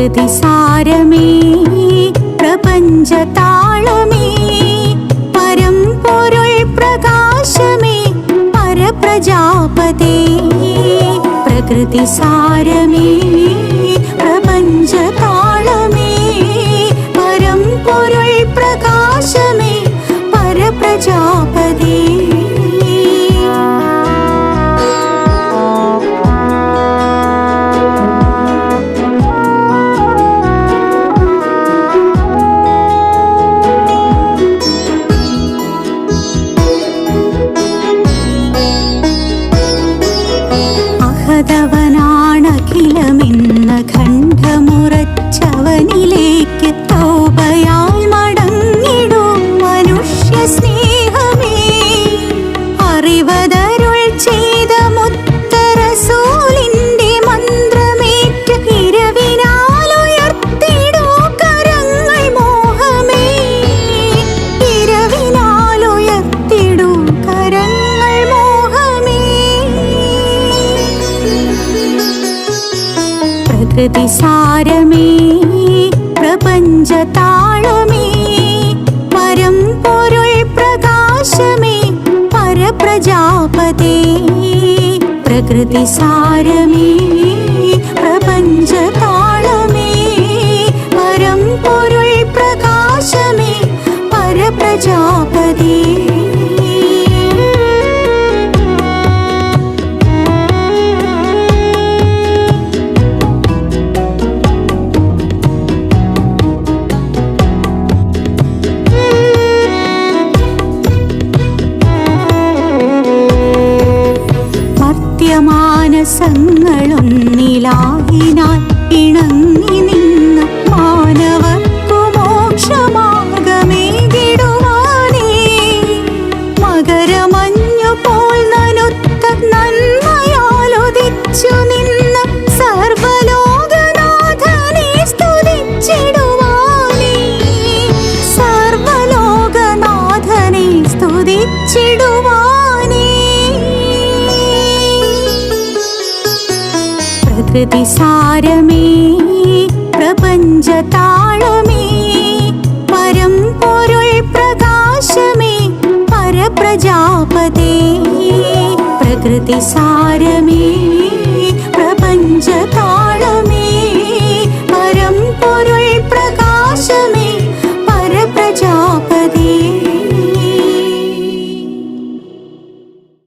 പ്രകൃതി സാരമേ പ്രപഞ്ചതാളമേ പരം പൊരുൾ പ്രകാശമേ പരപ്രജാപതേ. പ്രകൃതി സാരമേ പ്രപഞ്ചതാളമേ പരം പൊരുൾ പ്രകാശമേ പരപ്രജാപതേ. 看 പ്രകൃതി സാരമേ പ്രപഞ്ചതാളമേ പരം പൊരുൾ പ്രകാശമേ പരപ്രജാപതേ. പ്രകൃതി സാരമേ പ്രപഞ്ചതാളമേ പരം പൊരുൾ പ്രകാശമേ പരപ്രജാപതേ. മർത്യമാനസങ്ങളൊന്നിലാഹിനാൽ ഇണങ്ങി നിന്ന് മാനവർക്കു മോക്ഷമാർഗമേകിടുവാനേ. നിന്ന് സർവലോകനാഥനെ സ്തുതിച്ചിടുവാനേ. സർവലോകനാഥനെ പ്രകൃതി സാരമേ പ്രപഞ്ചതാളമേ പരം പൊരുൾ പ്രകാശമേ പരപ്രജാപതേ പ്രകൃതി സാരമേ.